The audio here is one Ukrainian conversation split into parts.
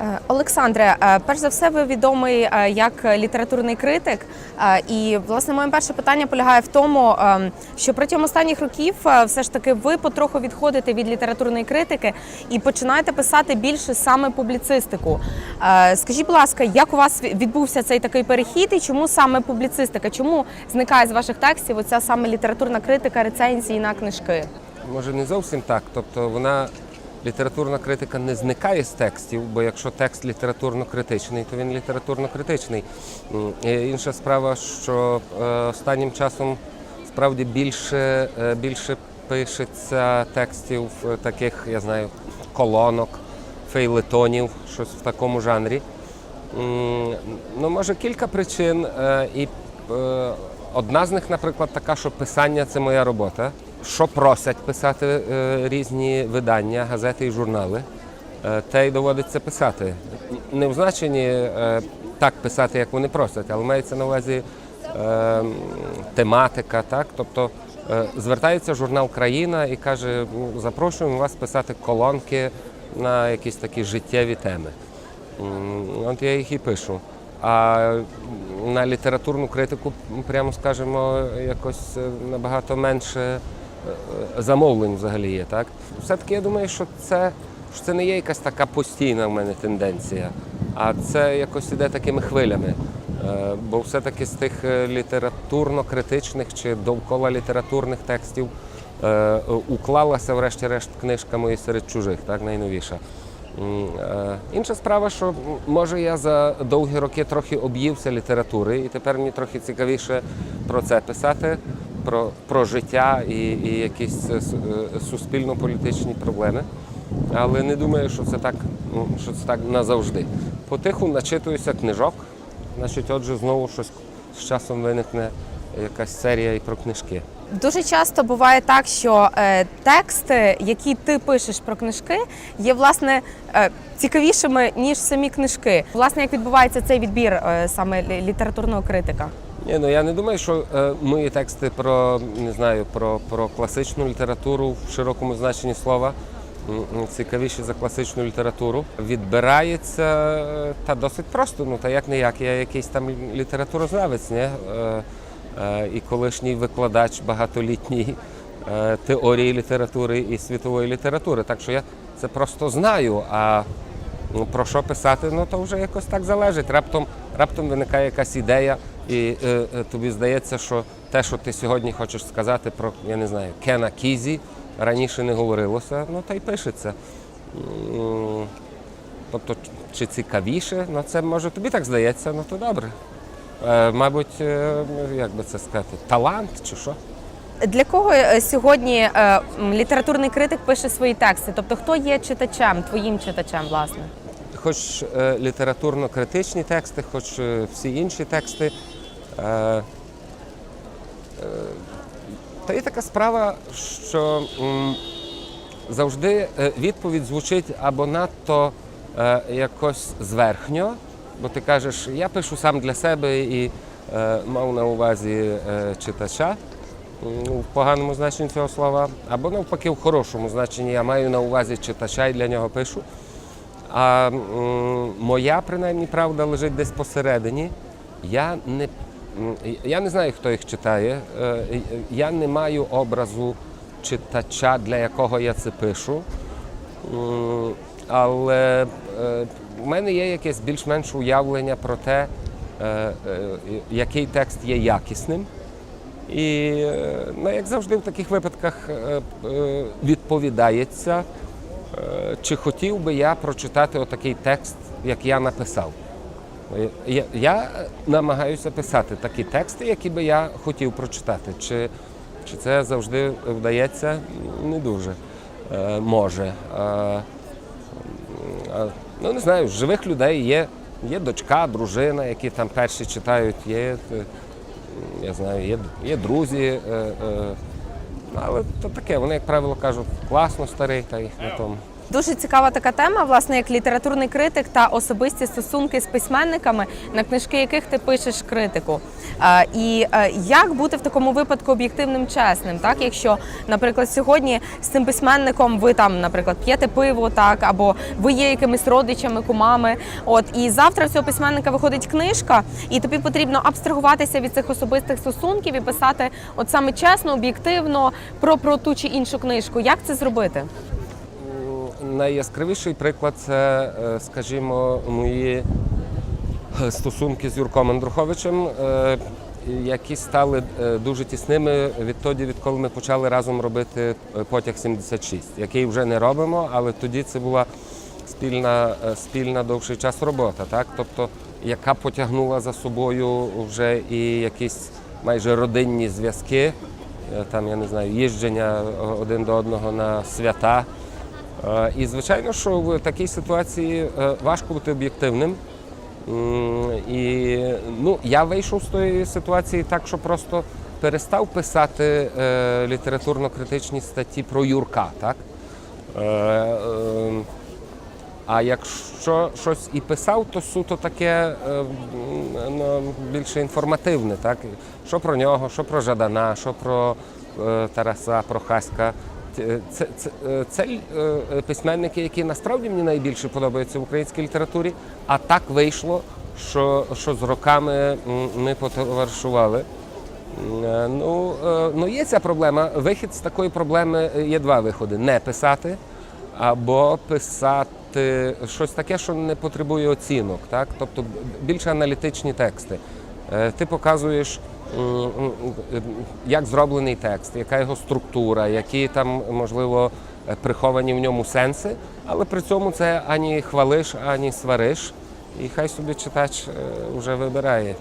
Е, Олександре, е, перш за все, ви відомий е, як літературний критик. І власне моє перше питання полягає в тому, е, що протягом останніх років все ж таки ви потроху відходите від літературної критики і починаєте писати більше саме публіцистику. Скажіть, будь ласка, як у вас відбувся цей такий перехід і чому саме публіцистика? Чому зникає з ваших текстів оця саме літературна критика, рецензії на книжки? Може, не зовсім так. Тобто вона літературна критика не зникає з текстів, бо якщо текст літературно-критичний, то він літературно-критичний. Інша справа, що е, останнім часом справді більше, е, більше пишеться текстів е, таких, я знаю, колонок, фейлетонів, щось в такому жанрі. Ну, може, кілька причин. І одна з них, наприклад, така, що писання це моя робота. Що просять писати е, різні видання, газети і журнали, е, те й доводиться писати. Не в значенні е, так писати, як вони просять, але мається на увазі тематика, так? Тобто звертається журнал Країна і каже: «Ну, запрошуємо вас писати колонки на якісь такі життєві теми. От я їх і пишу. А на літературну критику, прямо скажемо, якось набагато менше замовлень взагалі є. Так? Все-таки я думаю, що це, що це не є якась така постійна в мене тенденція, а це якось іде такими хвилями. Е, Бо все-таки з тих е, літературно-критичних чи довкола літературних текстів е, уклалася, врешті-решт, книжка моя серед чужих, так, найновіша. Е, Інша справа, що може я за довгі роки трохи об'ївся літератури, і тепер мені трохи цікавіше про це писати, про, про життя і, і якісь е, е, суспільно-політичні проблеми. Але не думаю, що це так, ну, що це так назавжди. Потиху начитуюся книжок, значить, отже, знову щось з часом виникне якась серія і про книжки. Дуже часто буває так, що е, тексти, які ти пишеш про книжки, є власне е, цікавішими ніж самі книжки. Власне, як відбувається цей відбір е, саме літературного критика? Ні, ну я не думаю, що е, мої тексти про не знаю про, про класичну літературу в широкому значенні слова цікавіші за класичну літературу. Відбирається е, та досить просто. Ну та як не як, я якийсь там літературознавець, не? Е, е, і колишній викладач багатолітній е, теорії літератури і світової літератури. Так що я це просто знаю. А Ну, про що писати, ну то вже якось так залежить. Раптом, раптом виникає якась ідея, і е, е, тобі здається, що те, що ти сьогодні хочеш сказати про, я не знаю, Кена Кізі, раніше не говорилося, ну та й пишеться. Тобто, чи цікавіше, ну це може тобі так здається, ну то добре. Е, мабуть, е, як би це сказати, талант чи що? Для кого е, сьогодні е, літературний критик пише свої тексти? Тобто, хто є читачем, твоїм читачем, власне? хоч е, літературно-критичні тексти, хоч е, всі інші тексти. Е, е, та є така справа, що завжди е, відповідь звучить або надто якось зверхньо, бо ти кажеш, я пишу сам для себе і мав на увазі читача в поганому значенні цього слова, або навпаки в хорошому значенні я маю на увазі читача і для нього пишу. А моя принаймні правда лежить десь посередині. Я не, я не знаю, хто їх читає. Е, Я не маю образу читача, для якого я це пишу. Але е, в мене є якесь більш-менш уявлення про те, е, який текст є якісним. І, ну, як завжди, в таких випадках відповідається, чи хотів би я прочитати отакий текст, як я написав. Е, Я, я намагаюся писати такі тексти, які би я хотів прочитати. Чи, чи це завжди вдається? Не дуже е, може. Е, а, ну, не знаю, живих людей є, є дочка, дружина, які там перші читають, є, е, я знаю, є, є друзі. Е, е, але то таке, вони, як правило, кажуть, класно старий, та їх на тому. Дуже цікава така тема, власне, як літературний критик та особисті стосунки з письменниками, на книжки яких ти пишеш критику. І е, як бути в такому випадку об'єктивним, чесним, так якщо, наприклад, сьогодні з цим письменником ви там, наприклад, п'єте пиво, так або ви є якимись родичами, кумами. От і завтра в цього письменника виходить книжка, і тобі потрібно абстрагуватися від цих особистих стосунків і писати, от саме чесно, об'єктивно про, про ту чи іншу книжку. Як це зробити? Найяскравіший приклад це, е, скажімо, мої е, стосунки з Юрком Андруховичем, е, які стали дуже тісними відтоді, відколи ми почали разом робити потяг 76, який вже не робимо, але тоді це була спільна, спільна довший час робота, так? Тобто, яка потягнула за собою вже і якісь майже родинні зв'язки, там я не знаю, їждження один до одного на свята. Е, І звичайно, що в такій ситуації е, важко бути об'єктивним. І ну, я вийшов з тої ситуації так, що просто перестав писати е, літературно-критичні статті про Юрка. Так? Е, е, а якщо щось і писав, то суто таке е, ну, більше інформативне, так? Що про нього, що про Жадана, що про е, Тараса Прохаська. Це, це, це, е, це е, письменники, які насправді мені найбільше подобаються в українській літературі, а так вийшло, що, що з роками ми потоваришували. Е, Ну, е, ну, є ця проблема. Вихід з такої проблеми е, є два виходи: не писати або писати щось таке, що не потребує оцінок, так? тобто б- більше аналітичні тексти. Е, Ти показуєш, як зроблений текст, яка його структура, які там, можливо, е, приховані в ньому сенси, але при цьому це ані хвалиш, ані свариш, і хай собі читач е, вже вибирає.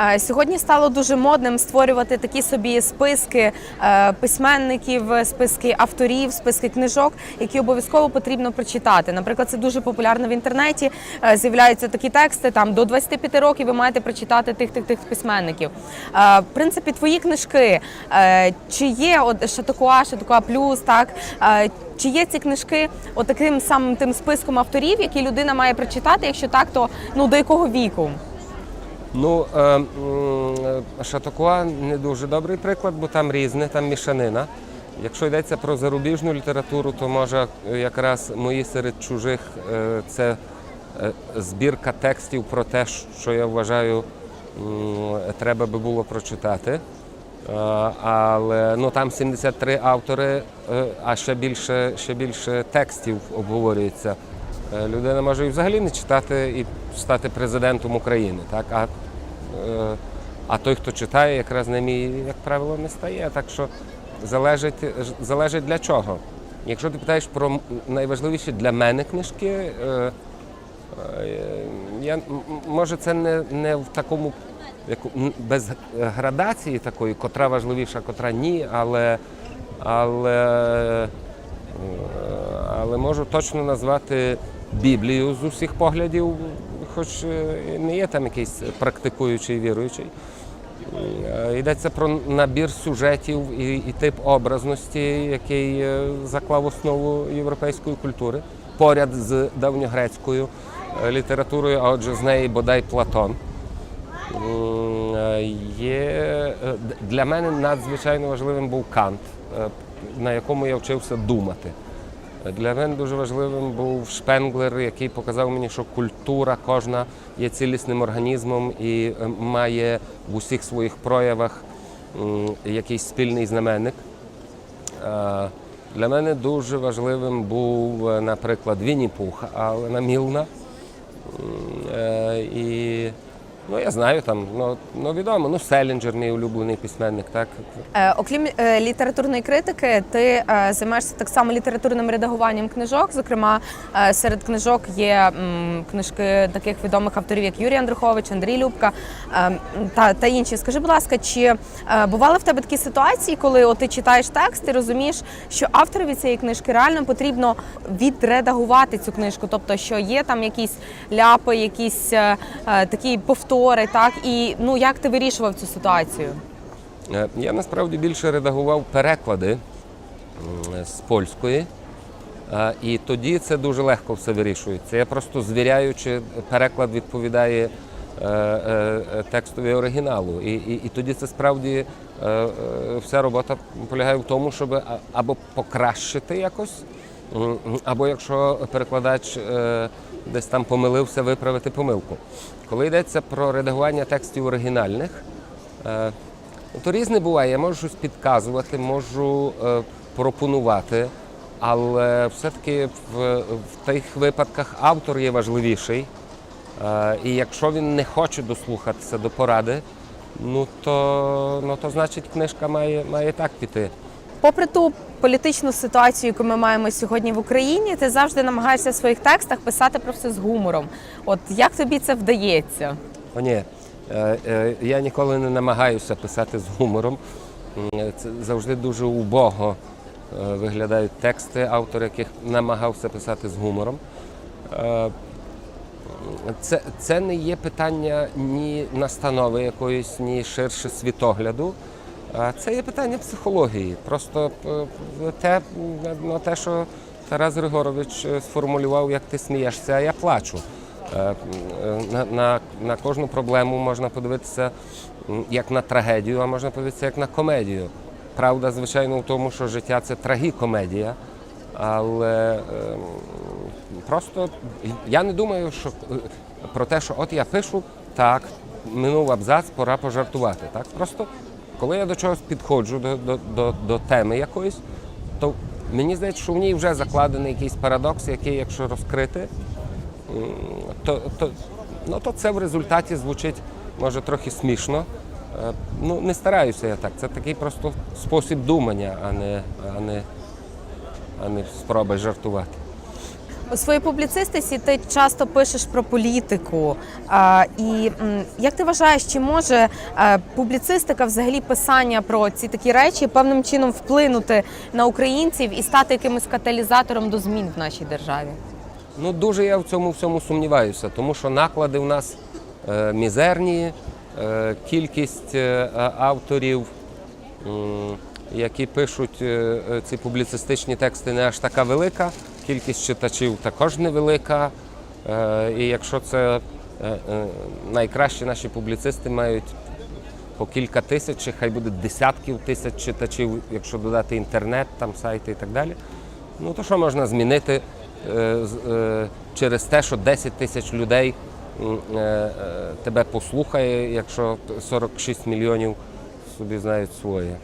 Е, Сьогодні стало дуже модним створювати такі собі списки е, письменників, списки авторів, списки книжок, які обов'язково потрібно прочитати. Наприклад, це дуже популярно в інтернеті. Е, З'являються такі тексти там до 25 років ви маєте прочитати тих тих тих письменників. В принципі, твої книжки чи є от Шатокуа, Шатокуа Плюс, так чи є ці книжки от таким самим тим списком авторів, які людина має прочитати? Якщо так, то ну до якого віку? Ну, е, е, Шатокуа не дуже добрий приклад, бо там різне, там мішанина. Якщо йдеться про зарубіжну літературу, то може якраз мої серед чужих е, це збірка текстів про те, що я вважаю, треба би було прочитати. Але ну, там 73 автори, а ще більше, ще більше текстів обговорюється. Е, Людина може і взагалі не читати і стати президентом України, так? А, е, а той, хто читає, якраз ним і, як правило, не стає. Так що залежить, залежить для чого. Якщо ти питаєш про найважливіші для мене книжки, е, я, може це не, не в такому без градації такої, котра важливіша, котра ні, але, але але можу точно назвати Біблію з усіх поглядів, хоч е, не є там якийсь практикуючий віруючий. Е, Йдеться про набір сюжетів і, і тип образності, який е, заклав основу європейської культури поряд з давньогрецькою літературою, а отже, з неї бодай Платон. Є для мене надзвичайно важливим був Кант, на якому я вчився думати. Для мене дуже важливим був Шпенглер, який показав мені, що культура кожна є цілісним організмом і е, має в усіх своїх проявах якийсь спільний знаменник. Е, Для мене дуже важливим був, е, наприклад, Вінні Пух, Алена Мілна. І ну, я знаю там, ну, ну відомо, ну Селінджер, мій улюблений письменник, так. Е, Окрім е, літературної критики, ти е, займаєшся так само літературним редагуванням книжок. Зокрема, е, серед книжок є м, книжки таких відомих авторів, як Юрій Андрухович, Андрій Любка е, та, та інші. Скажи, будь ласка, чи е, бували в тебе такі ситуації, коли от ти читаєш текст і розумієш, що авторові цієї книжки реально потрібно відредагувати цю книжку, тобто що є там якісь ляпи, якісь е, е, такі повтори, так і ну як ти вирішував цю ситуацію? Е, Я насправді більше редагував переклади з польської. Е, І тоді це дуже легко все вирішується. Я просто звіряю, чи переклад відповідає е, текстові оригіналу. І, і, і тоді це справді вся робота полягає в тому, щоб або покращити якось, або якщо перекладач десь там помилився, виправити помилку. Коли йдеться про редагування текстів оригінальних, е, ну, то різне буває. Я можу щось підказувати, можу е, пропонувати, але все-таки в, в тих випадках автор є важливіший. Е, І якщо він не хоче дослухатися до поради, ну то, ну, то значить книжка має, має так піти. Попри ту політичну ситуацію, яку ми маємо сьогодні в Україні, ти завжди намагаєшся в своїх текстах писати про все з гумором. От як тобі це вдається? О, ні, е, е, я ніколи не намагаюся писати з гумором. Це завжди дуже убого е, виглядають тексти, автор яких намагався писати з гумором. Це, це не є питання ні настанови якоїсь, ні ширше світогляду. Це є питання психології. Просто е, те, ну, те, що Тарас Григорович е, сформулював, як ти смієшся, а я плачу. Е, На, на, на кожну проблему можна подивитися як на трагедію, а можна подивитися як на комедію. Правда, звичайно, в тому, що життя це трагікомедія, але ем, просто я не думаю, що про те, що от я пишу, так, минув абзац, пора пожартувати. Так? Просто коли я до чогось підходжу, до, до, до, до теми якоїсь, то мені здається, що в ній вже закладений якийсь парадокс, який, якщо розкрити, то, то, ну, то це в результаті звучить може трохи смішно. Е, Ну, не стараюся я так. Це такий просто спосіб думання, а не, а не, а не спроба жартувати. У своїй публіцистиці ти часто пишеш про політику. А, і як ти вважаєш, чи може е, публіцистика, взагалі писання про ці такі речі певним чином вплинути на українців і стати якимось каталізатором до змін в нашій державі? Ну, дуже я в цьому всьому сумніваюся, тому що наклади в нас е, мізерні, е, кількість е, авторів, м, які пишуть е, е, ці публіцистичні тексти, не аж така велика, кількість читачів також невелика. Е, і якщо це е, е, найкращі наші публіцисти мають по кілька тисяч, хай буде десятків тисяч читачів, якщо додати інтернет, там сайти і так далі. Ну то що можна змінити через те, що 10 тисяч людей тебе послухає, якщо 46 мільйонів собі знають своє.